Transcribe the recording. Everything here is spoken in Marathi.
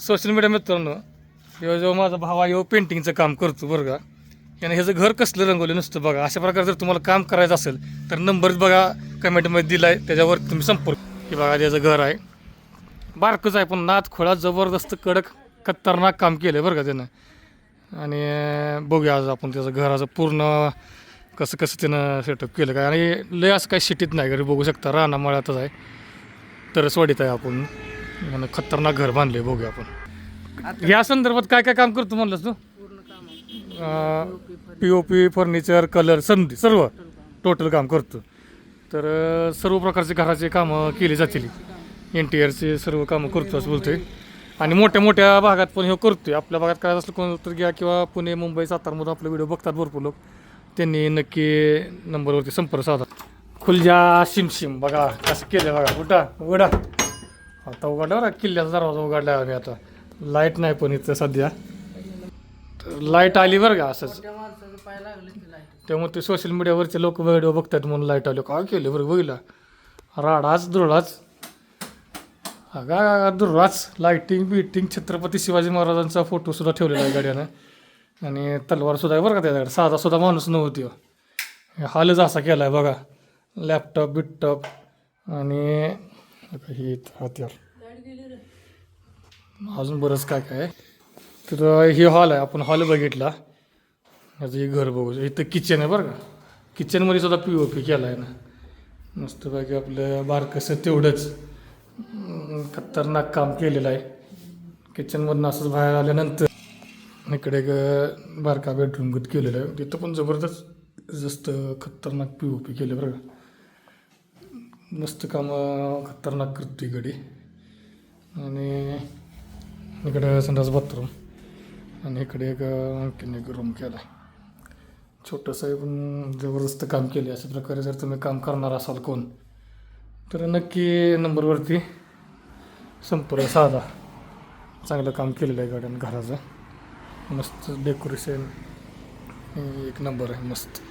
सोशल मीडिया मित्रांनो ह्यो जो माझा भाव आहे ह्यो पेंटिंगचं काम करतो बरं का. यानं ह्याचं घर कसलं रंगवलं नुसतं बघा. अशा प्रकारे जर तुम्हाला काम करायचं असेल तर नंबर बघा कमेंटमध्ये दिला आहे त्याच्यावर तुम्ही संपर्क की बघा त्याचं घर आहे बारकंच आहे पण नात खोळा जबरदस्त कडक खतरनाक काम केलं आहे बरं का त्यानं. आणि बघूया आज आपण त्याचं घराचं पूर्ण कसं कसं त्यानं सेटअप केलं काय. आणि लय असं काही शिटीत नाही घरी बघू शकता. रानामाळ्यातच आहे. तरसवाडीत आहे आपण. आणि खतरनाक घर बांधले बघूया आपण. या संदर्भात काय काय काम करतो म्हणलंस तू? P O P furniture colour संधी सर्व. टोटल काम. करतो. तर सर्व प्रकारचे घराचे कामं केली जातील. इंटिरियरचे सर्व कामं करतो असं बोलतोय. आणि मोठ्या मोठ्या भागात पण हे करतोय. आपल्या भागात काय असलं कोण तर घ्या किंवा पुणे मुंबई सातारमधून आपले व्हिडिओ बघतात भरपूर लोक. त्यांनी नक्की नंबरवरती संपर्क साधा. खुलजा शिमशिम बघा कसं केलं बघा उठा उघडा आता उघडला किल्ल्याचा दरवाजा उघडला आम्ही आता लाइट नाही पण इथं सध्या. लाइट आली बरं का असंच. त्यामुळे ते सोशल मीडियावरचे लोक व्हिडिओ बघतात म्हणून लाइट आली. काय केलं बरं बघितला? राडाच दुरडाच अगा दुर्राच लाईटिंग बिटिंग छत्रपती शिवाजी महाराजांचा फोटो सुद्धा ठेवलेला आहे गाड्यानं. आणि तलवार सुद्धा आहे बरं का त्याच्याकडे. साधा सुद्धा माणूस नव्हती हो. हालच असा केला आहे बघा लॅपटॉप बिटटॉप आणि हे हत्यार. अजून बरंच काय काय. तर हे हॉल आहे आपण हॉल बघितला. याचं हे घर बघू. इथं किचन आहे बरं का. किचनमध्ये सुद्धा पी ओ पी केला आहे ना मस्तपैकी आपलं बारकसं तेवढंच खतरनाक काम केलेलं आहे. किचनमधनं असंच बाहेर आल्यानंतर इकडे बारका बेडरूम गत केलेलं आहे. तिथं पण जबरदस्त जास्त खतरनाक पी ओ पी केलं बरं का. मस्त कामं खतरनाक करतो इकडे आणि इकडे संडास बाथरूम. आणि इकडे एक आणखीन एक रूम केला आहे छोटंसं आहे पण जबरदस्त काम केले अशा प्रकारे जर तुम्ही काम करणार असाल कोण तर नक्की नंबरवरती संपर्क साधा. चांगलं काम केलेलं आहे गाड्यानं घराचं. मस्त डेकोरेशन एक नंबर आहे मस्त.